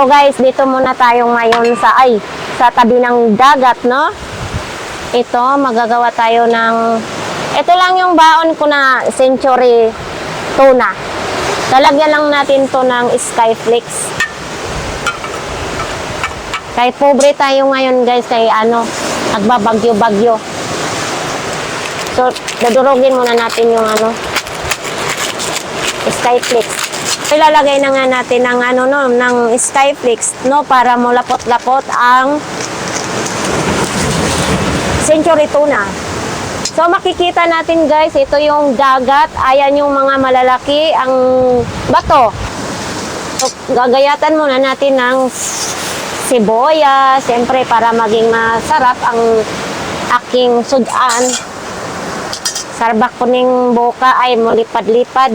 So guys, dito muna tayo ngayon sa ay sa tabi ng dagat, no? Ito, magagawa tayo ng ito lang yung baon ko na century tuna. Lalagyan lang natin to ng skyflakes. Kay pobre tayo ngayon guys, kay ano, nagbabagyo-bagyo. So, dadurugin muna natin yung ano, skyflakes. Ilalagay na nga natin ng ano no, ng skyflakes, no, para mulapot-lapot ang century tuna. So makikita natin guys, ito yung dagat, ayan yung mga malalaki, ang bato. So, gagayatan muna natin ng sibuyas, siyempre para maging masarap ang aking sudan. Sarbak ko ning buka ay mulipad-lipad.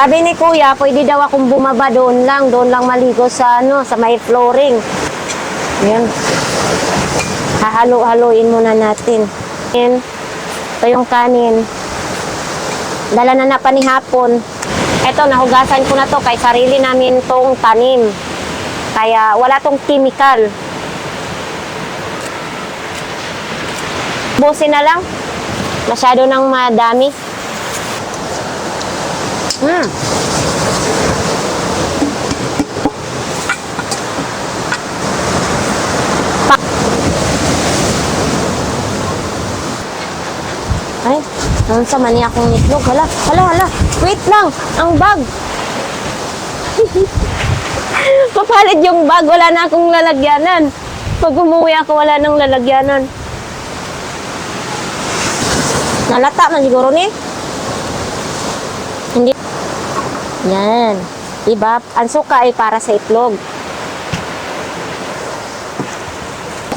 Sabi ni Kuya, pwede daw akong bumaba doon lang, doon lang maligo sa ano, sa may flooring. Yan. Hahalo-haloin muna natin. Yan. Ito yung kanin. Dala na na pa ni hapon. Ito, nahugasan ko na to kay sarili namin tong tanim. Kaya wala tong chemical. Busin na lang. Masyado nang madami. Pa- Ay, ang sama niya akong itlog. Hala, hala, hala. Wait lang, ang bag. Papalit yung bag, wala na akong lalagyanan. Pag umuwi ako, wala nang lalagyanan. Nalata man siguro ni. Hindi. Yan. Diba? Ang suka ay para sa itlog.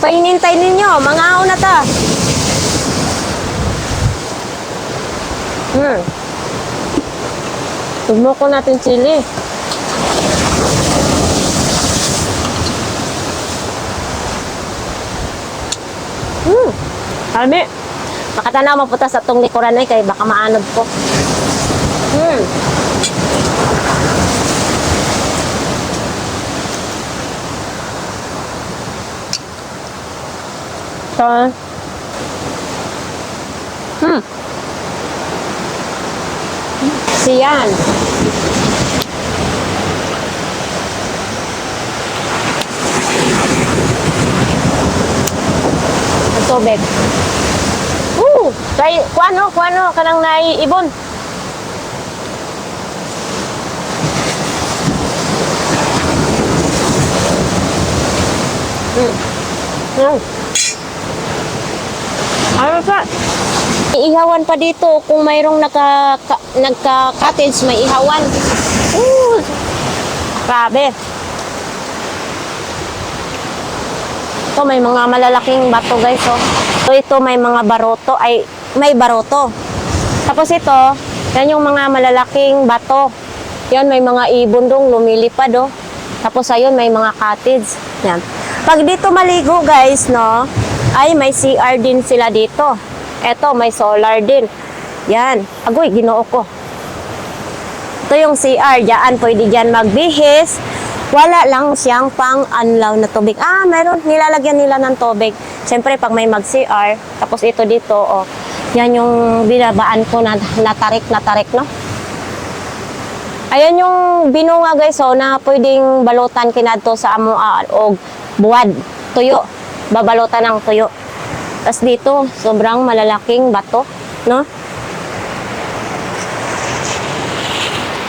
Painintay ninyo. Mga na ta. Hmm. Tugmo ko natin chili. Hmm. Almi. Makatanaw mapunta sa tong likuran ay kay baka maanod ko. Hmm. Ito. Hmm. Siyan. Ang tubig. Uh, kay kuano, kuano kanang naiibon. Hmm. Hmm. Ano pa? Iihawan pa dito kung mayroong naka, ka, nagka-cottage, may ihawan. Uh, grabe. Ito may mga malalaking bato guys. Oh. So ito may mga baroto ay may baroto. Tapos ito, yan yung mga malalaking bato. Yan may mga ibon dong lumilipad oh. Tapos ayun may mga cottage. Yan. Pag dito maligo guys, no, ay may CR din sila dito. Eto, may solar din. Yan. Agoy, ginoo ko. Ito yung CR. Diyan, pwede dyan magbihis. Wala lang siyang pang-anlaw na tubig. Ah, meron. Nilalagyan nila ng tubig. Siyempre, pag may mag-CR, tapos ito dito, oh. Yan yung binabaan ko na natarik, natarik, no? Ayan yung binunga guys, oh, na pwedeng balutan kinadto sa amo ah, og buwad, tuyo. Babalutan ng tuyo. Tapos dito, sobrang malalaking bato, no?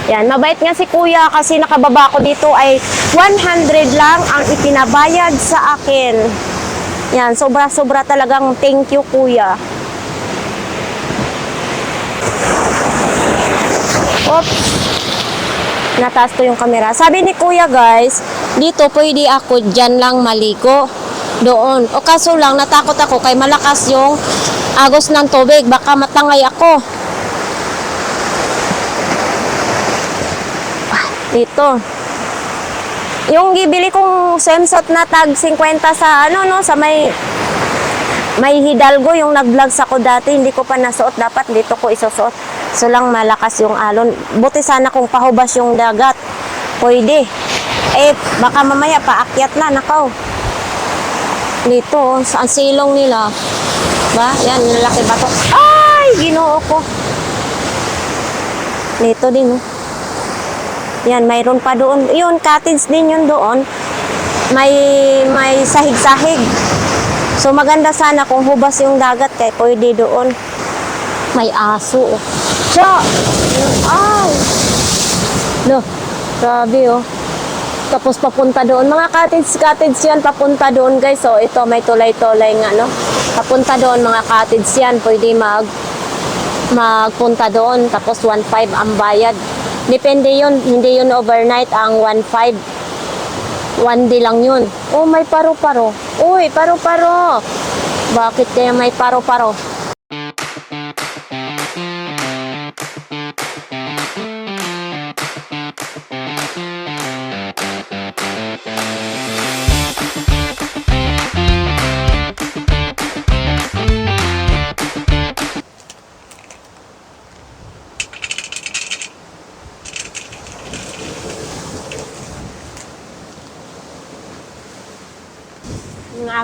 Yan, mabait nga si kuya kasi nakababa ko dito ay 100 lang ang ipinabayad sa akin. Yan, sobra-sobra talagang thank you kuya. Oops. Nataas ko yung camera. Sabi ni kuya guys, dito pwede ako dyan lang maligo. Doon. O kaso lang, natakot ako kay malakas yung agos ng tubig. Baka matangay ako. Ah, Dito. Yung gibili kong swimsuit na tag 50 sa ano no, sa may may Hidalgo yung nag-vlogs ako dati, hindi ko pa nasuot. Dapat dito ko isusuot. So lang malakas yung alon. Buti sana kung pahubas yung dagat. Pwede. Eh, baka mamaya paakyat na, nakaw. Dito, sa silong nila. Ba? Yan, lalaki ba to? Ay, ginoo ko. Dito din, oh. Yan, mayroon pa doon. Yun, cottage din yun doon. May, may sahig-sahig. So, maganda sana kung hubas yung dagat kay pwede doon. May aso, oh. Siya! Ay! No, grabe, oh. Tapos papunta doon. Mga cottage, cottage yan, papunta doon guys. So, ito may tulay-tulay nga, no? Papunta doon, mga cottage yan. Pwede mag, magpunta doon. Tapos 1.5 ang bayad. Depende yun. Hindi yun overnight ang 1.5. One day lang yun. Oh, may paro-paro. Uy, paro-paro. Bakit kaya may paro-paro?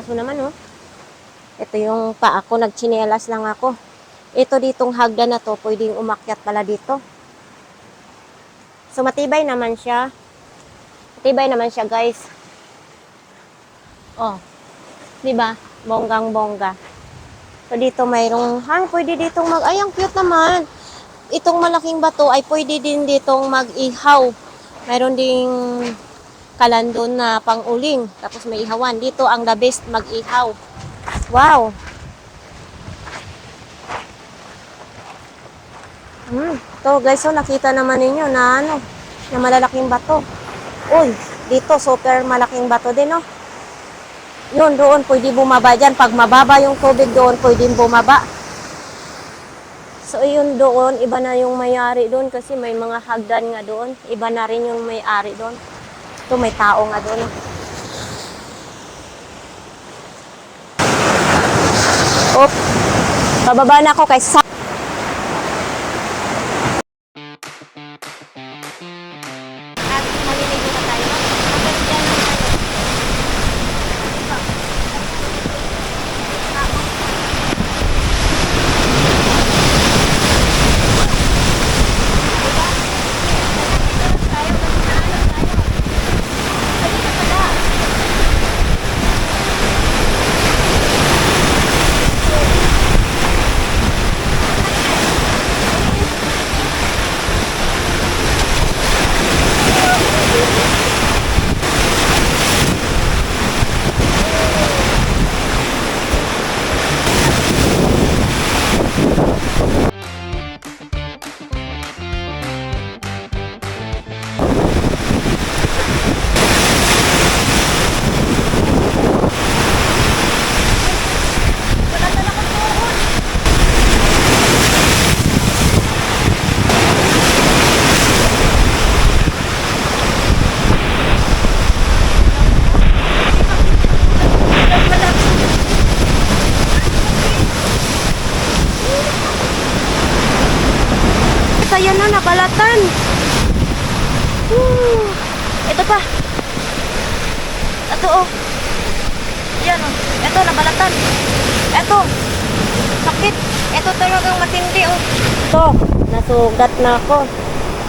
Aso naman, oh. Ito yung paa ko, nagchinelas lang ako. Ito ditong hagdan na to, pwedeng umakyat pala dito. So, matibay naman siya. Matibay naman siya, guys. Oh. Di ba? Bonggang bongga. So, dito mayroong, ha, pwede ditong mag, ay, ang cute naman. Itong malaking bato ay pwede din ditong mag-ihaw. Mayroon ding kalandon na pang-uling. Tapos may ihawan. Dito ang the best mag-ihaw. Wow! Hmm. To guys, so nakita naman ninyo na ano, na malalaking bato. Uy, dito super malaking bato din, no? Yun, doon pwede bumaba dyan. Pag mababa yung tubig doon, pwede bumaba. So, yun doon, iba na yung may-ari doon kasi may mga hagdan nga doon. Iba na rin yung may-ari doon. Ito, may tao nga doon. Op. Bababa na ako kay Sa. Nabalatan. Woo. Ito pa. Ito oh. Yan oh. Ito, nabalatan. Ito. Sakit. Ito talagang matindi oh. Ito, nasugat na ako.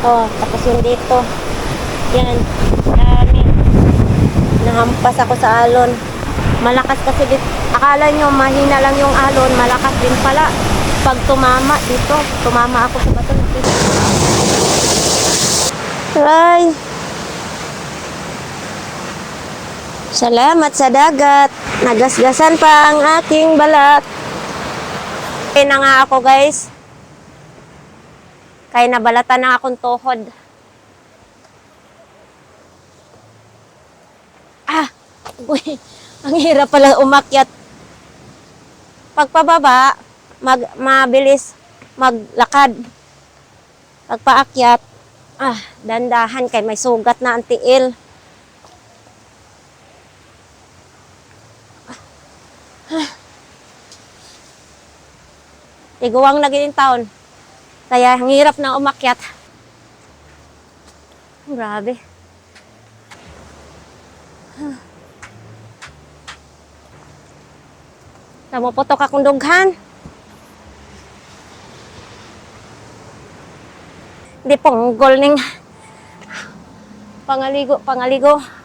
Oh, tapos yung dito. Yan. Dami. Nahampas ako sa alon. Malakas kasi dito. Akala nyo mahina lang yung alon, malakas din pala. Pag tumama dito, tumama ako sa bato. Ay. Salamat sa dagat. Nagasgasan pa ang aking balat. Okay na nga ako guys. Kaya nabalatan na akong tuhod. Ah! Uy, ang hirap pala umakyat. Pagpababa, mag, mabilis maglakad. Pagpaakyat, ah, dandahan kay may sugat na ang tiil. Tiguwang na ginin taon. Kaya ang hirap na umakyat. Grabe. Namuputok akong dughan. Di ponggol ning pangaligo, pangaligo.